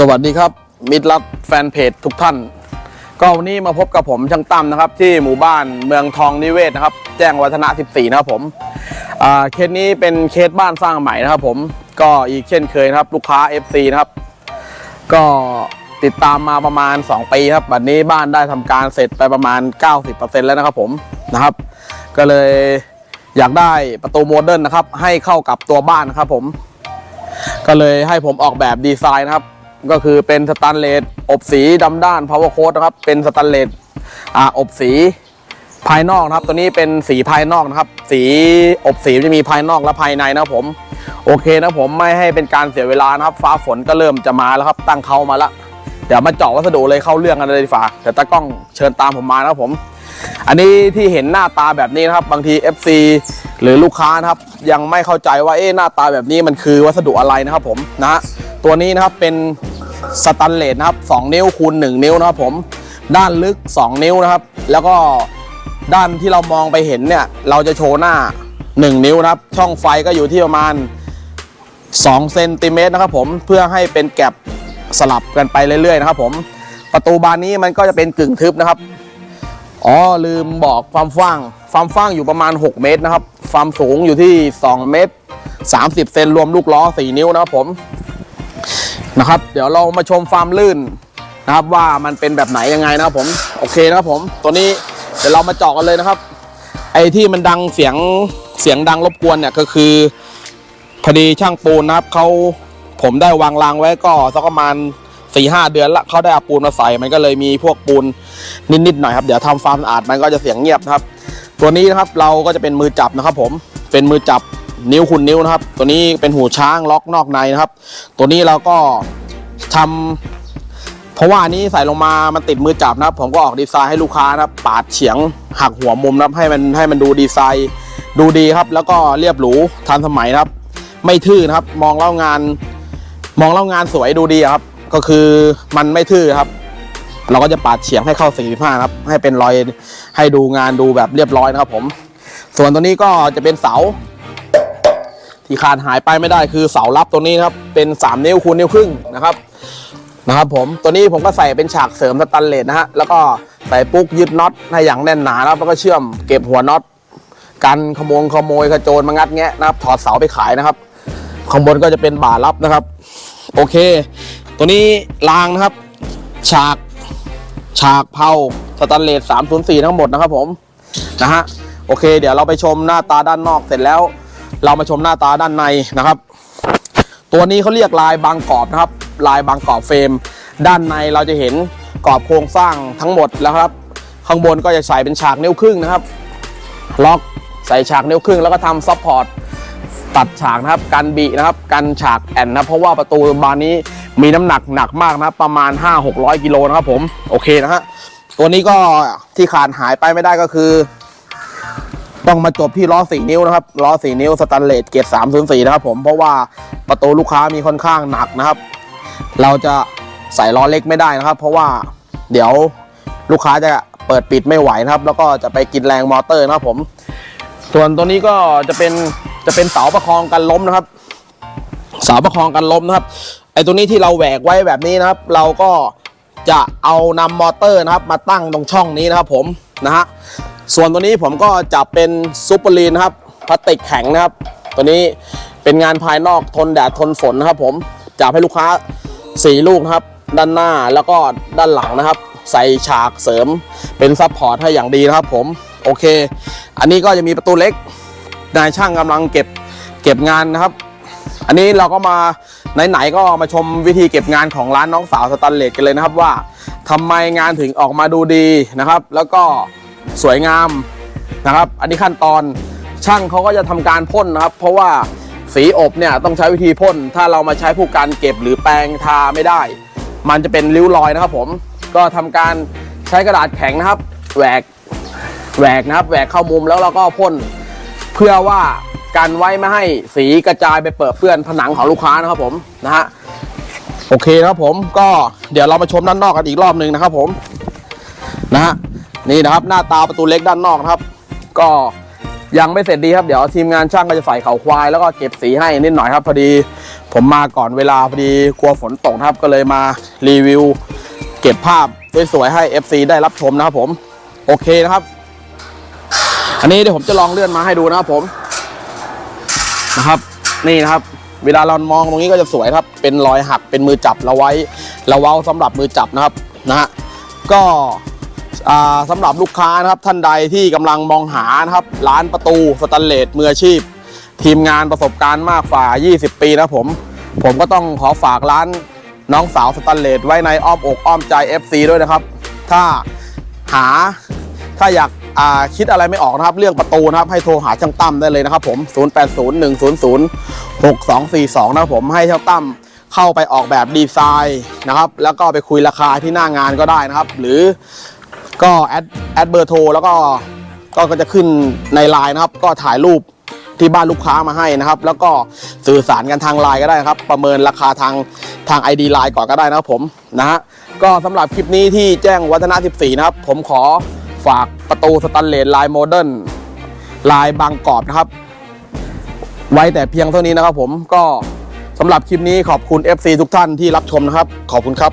สวัสดีครับ มิตรรักแฟนเพจทุกท่าน ก็วันนี้มาพบกับผมช่างตั้มนะครับ ที่หมู่บ้านเมืองทองนิเวศนะครับ แจ้งวัฒนะ 14 นะครับผมอาเคสนี้เป็นเคสบ้านสร้างใหม่นะครับผมก็อีกเช่นเคยนะครับ ลูกค้า FC นะครับ ก็ติดตามมาประมาณ 2 ปีครับบัดนี้บ้านได้ทำการเสร็จไปประมาณ 90%แล้วนะครับผมนะครับ ก็เลยอยากได้ประตูโมเดิร์นนะครับ ให้เข้ากับตัวบ้านนะครับผม ก็เลยให้ผมออกแบบดีไซน์นะครับ ก็คือเป็นสแตนเลสอบสีดำด้าน power coat นะครับ เป็นสแตนเลสอ่าอบสีภายนอกนะครับ ตัวนี้เป็นสีภายนอกนะครับ สีอบสีจะมีภายนอกและภายในนะครับผม โอเคนะผมไม่ให้เป็นการเสียเวลานะครับ ฟ้าฝนก็เริ่มจะมาแล้วครับ ตั้งเขามาแล้วเดี๋ยวมาเจาะวัสดุเลยเข้าเรื่องกันเลยดีกว่าเดี๋ยวตากล้องเชิญตามผมมานะครับผม อันนี้ที่เห็นหน้าตาแบบนี้นะครับ บางที FC หรือลูกค้านะครับ ยังไม่เข้าใจว่าเอ๊ะหน้าตาแบบนี้มันคือวัสดุอะไรนะครับผมนะตัวนี้นะครับเป็น สแตันเลสนะครับ2นิ้วคูณ1 นิ้วนะครับผมด้านลึก 2 นิ้วนะครับ แล้วก็ด้านที่เรามองไปเห็นเนี่ย เราจะโชว์หน้า 1 นิ้วนะครับ ช่องไฟก็อยู่ที่ประมาณ2เซนติเมตรนะครับผมเพื่อให้เป็นแก็บสลับกันไปเรื่อยๆนะครับผมประตูบานนี้มันก็จะเป็นกึ่งทึบนะครับอ๋อลืมบอกความฟ้างความฟ้างอยู่ประมาณ 6 เมตรนะครับ ความสูงอยู่ที่ 2 เมตร 30 เซนรวมลูกล้อ 4 นิ้วนะครับผม นะครับ เดี๋ยวเรามาชมความลื่นนะครับว่ามันเป็นแบบไหนยังไงนะครับผมโอเคนะครับผมตัวนี้เดี๋ยวเรามาเจาะกันเลยนะครับ ไอ้ที่มันดังเสียงเสียงดังรบกวนเนี่ยก็คือพอดีช่างปูนนะครับเขาผมได้วางรางไว้ก็สักประมาณสี่ห้าเดือนละเขาได้เอาปูนมาใส่มันก็เลยมีพวกปูนนิดๆหน่อยครับเดี๋ยวทำความสะอาดมันก็จะเสียงเงียบนะครับ ตัวนี้นะครับเราก็จะเป็นมือจับนะครับ ผมเป็นมือจับ นิ้วคุณนิ้วนะครับ ตัวนี้เป็นหูช้างล็อกนอกในนะครับ ตัวนี้เราก็ทำเพราะว่านี้ใส่ลงมา มันติดมือจับนะครับ ผมก็ออกดีไซน์ให้ลูกค้านะครับ ปาดเฉียงหักหัวมุมนะครับ ให้มันให้มันดูดีไซน์ ดูดีครับ แล้วก็เรียบหรูทันสมัยนะครับ ไม่ทื่อนะครับ มองแล้วงาน มองแล้วงานสวยดูดีครับ ก็คือมันไม่ทื่อครับ เราก็จะปาดเฉียงให้เข้า 45นะครับ ให้เป็นรอยให้ดูงานดูแบบเรียบร้อยนะครับผม ส่วนตัวนี้ก็จะเป็นเสา ที่ขาดหายไปไม่ได้คือเสารับตัวนี้ครับเป็น3นิ้วคูณนิ้วครึ่งนะครับนะครับผมตัวนี้ผมก็ใส่เป็นฉากเสริมสแตันเลสนะฮะแล้วก็ใส่ปุ๊กยึดน็อตให้อย่างแน่นหนานะแล้วก็เชื่อมเก็บหัวน็อตกันขโมงขโมยขโจรมางัดแงะนะครับ ถอดเสาไปขายนะครับข้างบนก็จะเป็นบ่ารับนะครับ โอเค ตัวนี้รางนะครับ ฉากฉากเผาสแตันเลส304 ทั้งหมดนะครับผม นะฮะ โอเค เดี๋ยวเราไปชมหน้าตาด้านนอกเสร็จแล้ว เรามาชมหน้าตาด้านในนะครับ ตัวนี้เขาเรียกลายบางกรอบนะครับ ลายบางกรอบเฟรม ด้านในเราจะเห็นกรอบโครงสร้างทั้งหมดแล้วครับ ข้างบนก็จะใส่เป็นฉากนิ้วครึ่งนะครับ ล็อกใส่ฉากนิ้วครึ่งแล้วก็ทำซับพอร์ตตัดฉากนะครับกันบีนะครับกันฉากแอนนะเพราะว่าประตูบานนี้มีน้ำหนักหนักมากนะครับประมาณ 5-600 กิโลนะครับผมโอเคนะฮะตัวนี้ก็ที่ขาดหายไปไม่ได้ก็คือ ต้องมาจบที่ล้อ4นิ้วนะครับล้อ4นิ้วสแตนเลสเกรด304นะครับผมเพราะว่าประตูลูกค้ามีค่อนข้างหนักนะครับ เราจะใส่ล้อเล็กไม่ได้นะครับ เพราะว่าเดี๋ยวลูกค้าจะเปิดปิดไม่ไหวนะครับ แล้วก็จะไปกินแรงมอเตอร์นะครับผม ส่วนตัวนี้ก็จะเป็นจะเป็นเสาประคองกันล้มนะครับ เสาประคองกันล้มนะครับไอตัวนี้ที่เราแหวกไว้แบบนี้นะครับ เราก็จะเอานำมอเตอร์นะครับ มาตั้งตรงช่องนี้นะครับผมนะฮะ ส่วนตัวนี้ผมก็จะเป็นซูเปอร์ลีนนะครับพลาสติกแข็งนะครับ ตัวนี้เป็นงานภายนอกทนแดดทนฝนนะครับ ผมจะให้ลูกค้าสี่ลูกนะครับ ด้านหน้าแล้วก็ด้านหลังนะครับ ใส่ฉากเสริมเป็นซับพอร์ตให้อย่างดีนะครับ ผมโอเค อันนี้ก็จะมีประตูเล็กนายช่างกำลังเก็บเก็บงานนะครับ อันนี้เราก็มาไหนๆก็มาชมวิธีเก็บงานของร้านน้องสาวสตันเลสกันเลยนะครับว่าทำไมงานถึงออกมาดูดีนะครับ แล้วก็ สวยงามนะครับ อันนี้ขั้นตอนช่างเขาก็จะทำการพ่นนะครับ เพราะว่าสีอบเนี่ยต้องใช้วิธีพ่น ถ้าเรามาใช้ผู้การเก็บหรือแปรงทาไม่ได้ มันจะเป็นริ้วรอยนะครับ ผมก็ทำการใช้กระดาษแข็งนะครับแหวกแหวกนะครับแหวกเข้ามุมแล้วเราก็พ่นเพื่อว่าการไว้ไม่ให้สีกระจายไปเปิดเปื้อนผนังของลูกค้านะครับผมนะฮะโอเคครับผมก็เดี๋ยวเรามาชมด้านนอกกันอีกรอบหนึ่งนะครับผมนะฮะ นี่นะครับหน้าตาประตูเล็กด้านนอกนะครับ ก็ยังไม่เสร็จดีครับเดี๋ยวทีมงานช่างก็จะใส่เขาควายแล้วก็เก็บสีให้นิดหน่อยครับพอดี ผมมาก่อนเวลาพอดีกลัวฝนตกครับก็เลยมารีวิว เก็บภาพสวยๆให้ FC ได้รับชมนะครับผมโอเคนะครับ อันนี้เดี๋ยวผมจะลองเลื่อนมาให้ดูนะครับผมนะครับ นี่นะครับ เวลาเรามองตรงนี้ก็จะสวยครับ เป็นรอยหักเป็นมือจับเราไว้เราเว้าสำหรับมือจับนะครับนะฮะก็ สำหรับลูกค้านะครับท่านใดที่กำลังมองหานะครับร้านประตูสแตนเลสมืออาชีพ ทีมงานประสบการณ์มากฝ่า 20 ปีนะผม ผมก็ต้องขอฝากร้านน้องสาวสแตนเลสไว้ในอ้อมอกอ้อมใจ FC ด้วยนะครับ ถ้าหาถ้าอยากาคิดอะไรไม่ออกนะครับ เรื่องประตูนะครับให้โทรหาช่างตั้มได้เลยนะครับผม 0801006242 นะครับผมให้ช่างตั้มเข้าไปออกแบบดีไซน์นะครับ แล้วก็ไปคุยราคาที่หน้างานก็ได้นะครับ หรือ ก็แอดแอดเบอร์โทรแล้วก็ก็จะขึ้นในไลน์นะครับ ก็ถ่ายรูปที่บ้านลูกค้ามาให้นะครับ แล้วก็สื่อสารกันทางไลน์ก็ได้นะครับ ประเมินราคาทางทาง ID ไลน์ก่อนก็ได้นะครับผมนะฮะก็สำหรับคลิปนี้ที่แจ้งวัฒนะ 14 นะครับ ผมขอฝากประตูสแตันเลสลายโมเดิร์นลายบางกรอบนะครับ ไว้แต่เพียงเท่านี้นะครับผมก็สำหรับคลิปนี้ขอบคุณ FC ทุกท่านที่รับชมนะครับ ขอบคุณครับ